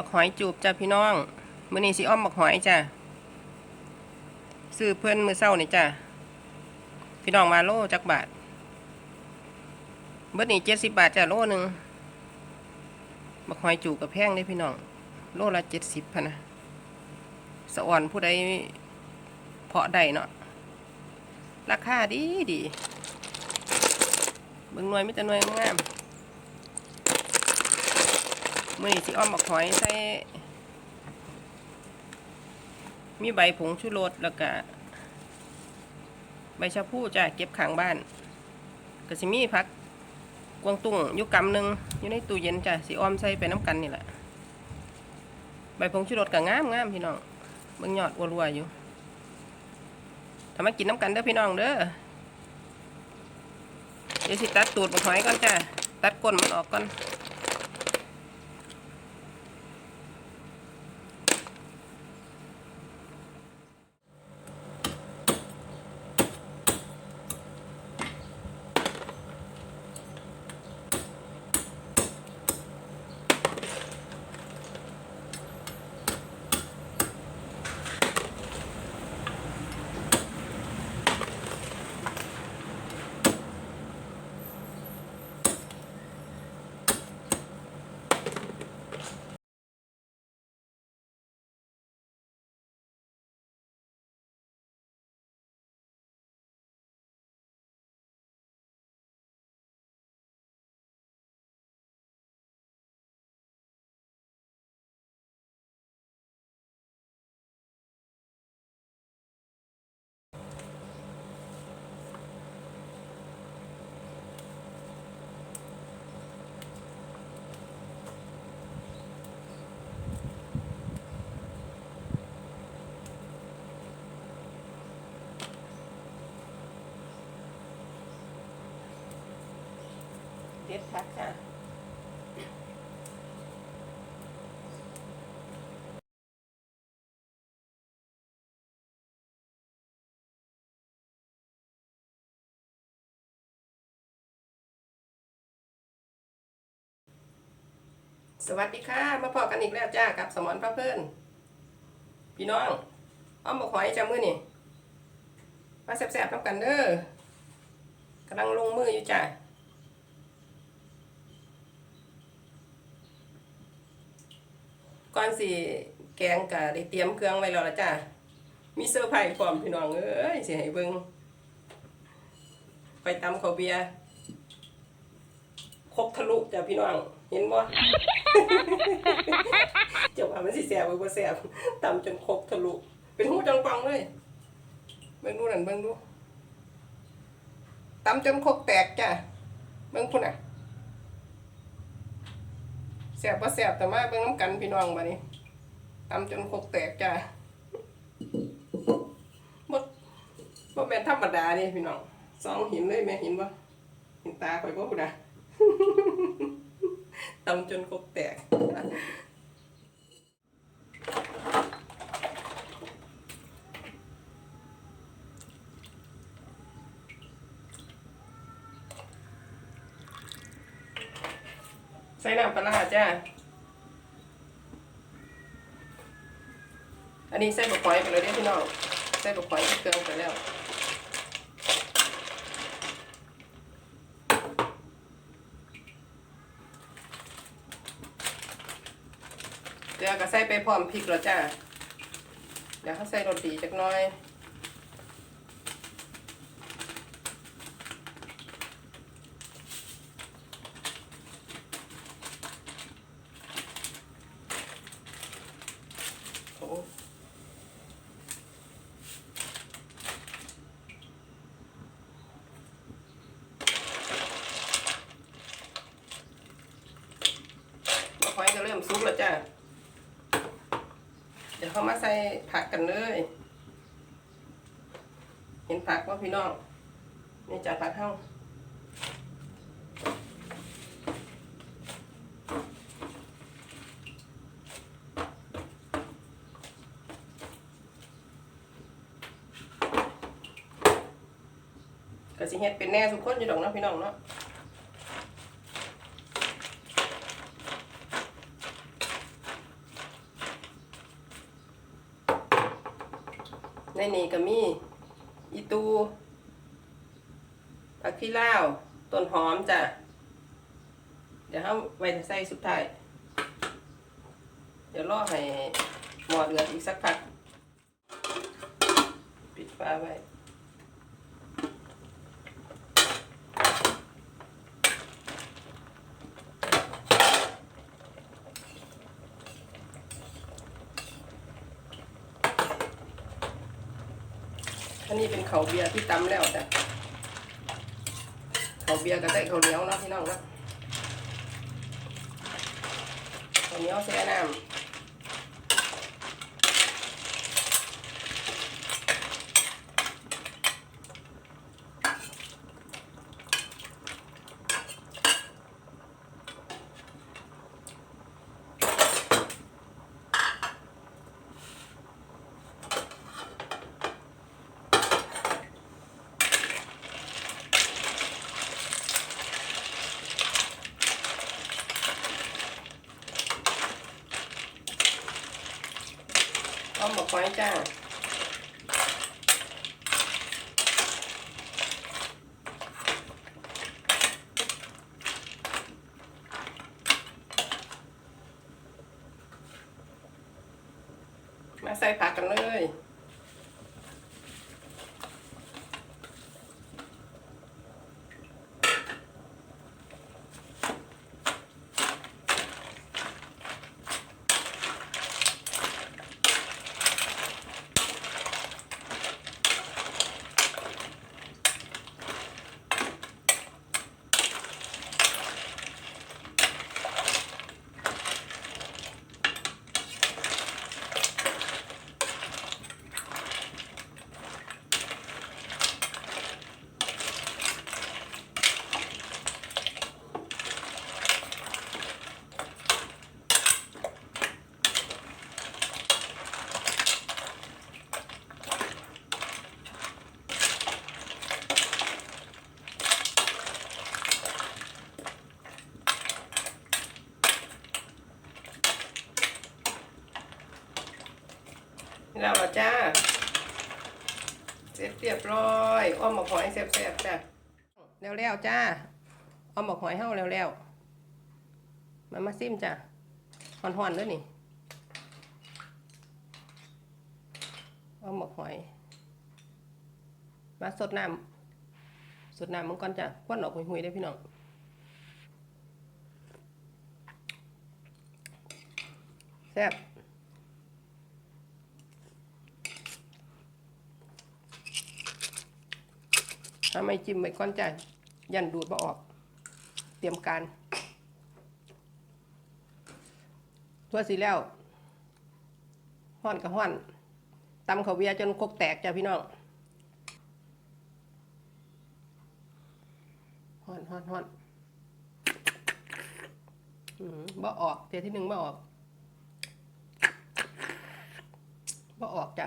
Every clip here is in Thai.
บักหอยจูบจ้ะพี่น้องมื้อนี้สิอ้อมบักหอยจ้ะซื้อเพื่อนมื้อเช้านี่จ้ะพี่น้องมาโลจักบาทเบิดนี่70บบาทจ้ะโลหนึ่งบักหอยจูบกับแพงเด้พี่น้อง โลละ70พันนะสะอ่อนผู้ใดเพาะได้เนาะราคาดีดีเบิ่งหน่วยมีแต่หน่วยงาม มือนี้สิอ้อมบักหอยใส่ มีใบผงชูรสแล้วก็ใบชะพูจ้ะเก็บขังบ้านก็สิมีพักกวางตุ้งยู่กำหนึ่งอยู่ในตู้เย็นจ้ะสิอ้อมใส่ไปน้ำกันนี่แหละใบผงชูรสก็งามงามพี่น้องเบิ่งยอดวัวๆอยู่ทำมากินน้ำกันเด้อพี่น้องเด้อเดี๋ยวสิตัดตูดบักหอยก่อนจ้ะตัดก้นมันออกก่อน เด็ดพักค่ะสวัสดีค่ะ มาพอกันอีกแล้วจ้ากับสมอนพระเพื่อนพี่น้องอ้อมบกหอยจ้ามือนี่มาแซ่บๆน้ำกันเด้อกำลังลงมืออยู่จ้า ก่อนสิแกงกะได้เตรียมเครื่องไว้แล้วละจ้ามีเซอร์ไพรส์พร้อมพี่น้องเอ้ยสิให้เบิ่งไปตำข้าวเบียร์ครบทะลุจ้ะพี่น้อง เห็นบ่เจ้าว่ามันสิแซ่บบ่แซ่บตำจนครบทะลุ เป็นหูจังปังเลยเบิ่งดูนั่นเบิ่งดูตำจนครกแตกจ้ะเบิ่งพุ่นน่ะ แสบว่าแสบแต่มาเบิ่งน้ำกันพี่น้องบัดนี้ตำจนคกแตกจ้าบดบ่แม่นธรรมดานี่พี่น้องสองหินเลยแม่หินบ่หินตาข่อยบ่พุ่นน่ะตำจนคกแตก ส่น้ำปลาร้าจ้า อันนี้ใส่บะควายไปเลยเด้พี่น้องใส่บะควายที่เครื่อไปแล้วเดี๋ยวก็ใส่ไปพร้อมพริกแล้วจ้า เดี๋ยวเขาใส่รสดีจักน้อย โอ้มะไฟก็เริ่มซุกแล้วจ้ะ เดี๋ยวเขามาใส่ผักกันเลย เห็นผักว่าพี่น้อง นี่จ้ะผักเข้าก็สิเฮ็ดเป็นแน่ทุกคนอยู่ดอกเนาะพี่น้องเนาะ ในนี่ก็มีอีตูผักขี้ลาต้นหอมจ้ะ เดี๋ยวเขาไว้ใส่สุดท้าย เดี๋ยวรอให้หมอเดือดอีกสักพัก ปิดฝาไว้ อันนี้เป็นเขาเบียร์ที่ตำแล้วจ้ะเขาเบียร์ก็ได้เขาเหนียวเนาะพี่น้องเนาะข้าเหนียวแช่น้ำ อ้อมบอกไว้จ้ามาใส่ผักกันเลย แล้วจ้า เสร็จเรียบร้อยอ้อมหมกหอยแซ่บๆจ้าแล้วๆจ้าอ้อมหมกหอยเฮาแล้วๆมามาซิมจ้าหอนๆด้วยนี่อ้อมหมกหอย มาสดน้ำสดน้ำมันก่อนจ้ะควันออกหุยๆได้พี่น้องแซ่บ ถ้าไม่จิ้มไว้ก้อนใจยันดูดบ่ออก เตรียมการทั่วสีแล้วห้อนกับห้อนตำข้าวเบียจนคกแตกจ้ะพี่น้องห้อนห้อนห้อนบ่ออกเทียที่หนึ่งบ่ออกบ่ออกจ้ะ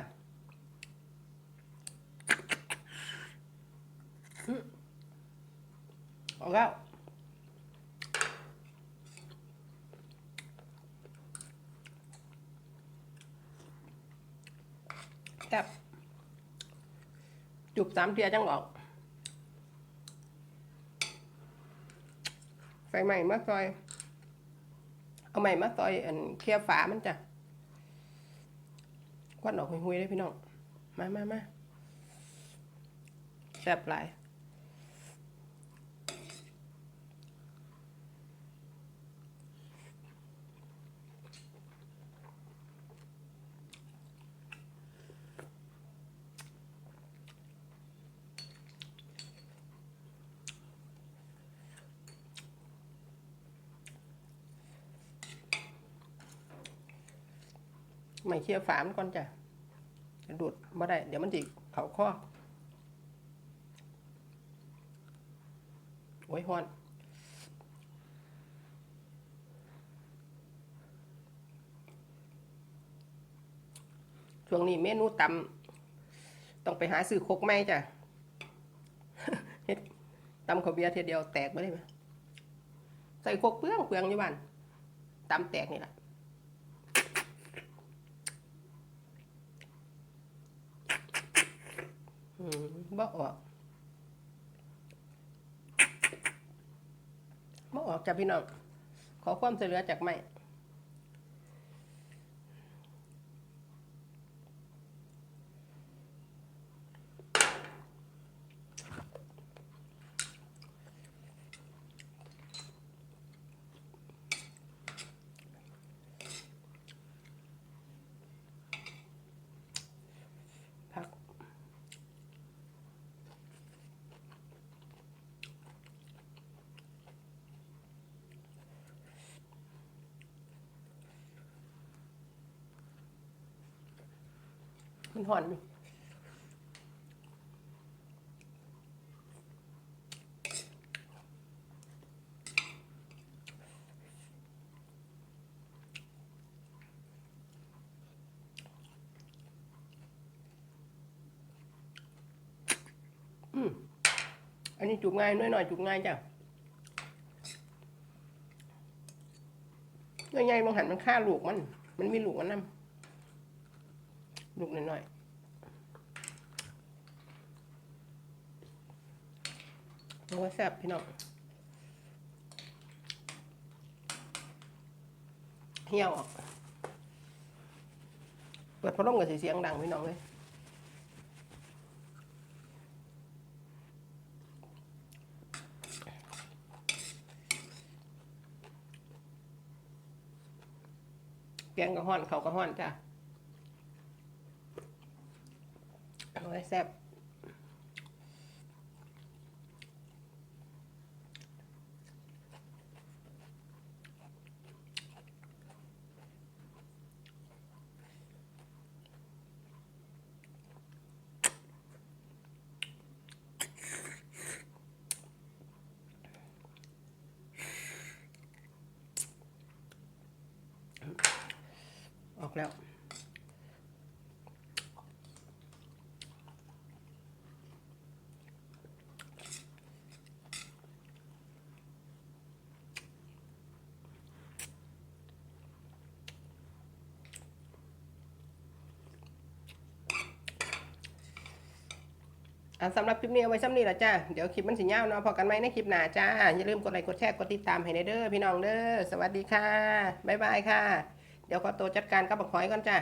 ออก แล้วแซ่บจุบสามเทียจังออกไฟใหม่มาซอย เอาใหม่มาซอยอันเคลียฝามันจ้ะควันออกหุยๆเลยพี่น้อง มามามาแซ่บหลาย ไม่เคี่ยวฝามก่อนจ้ะจะดูดบ่ได้ เดี๋ยวมันจิเขาข้อโอ้ยฮอนช่วงนี้เมนูตำต้องไปหาซื้อคกไหมจ้ะเฮ็ดตำข้าวเบียร์เทียเดียวแตกไม่ได้ไหมใส่คกเปลืองเปลืองอยู่บ้านตำแตกนี่แหละ อืม บ่ออกบ่ออกจากพี่น้อง ขอความช่วยเหลือจากไม่พัก มันหอนอยู่อันนี้จุกง่ายน้อยหน่อยจุกง่ายจ้ะน้อยใหญ่บางหันมันฆ่าลูกมัน มันมีลูกมันนำ ลูกน้อยๆโอ้ยแซ่บพี่น้องเหี่ยวออกเปิดพัดลมกับเสียงดังพี่น้องเลยแกงกระห้อนเขากระห้อนจ้ะ โอ้ยแซ่บออกแล้ว อะสำหรับคลิปนี้เอาไว้ซ้ำนี้ละจ้าเดี๋ยวคลิปมันสิยาวเนาะพอกันไหมในคลิปหน้าจ้า อย่าลืมกดไลค์กดแชร์กดติดตามให้ในเด้อพี่น้องเด้อสวัสดีค่ะบ๊ายบายค่ะ เดี๋ยวขอตัวจัดการกับบักหอยก่อนจ้า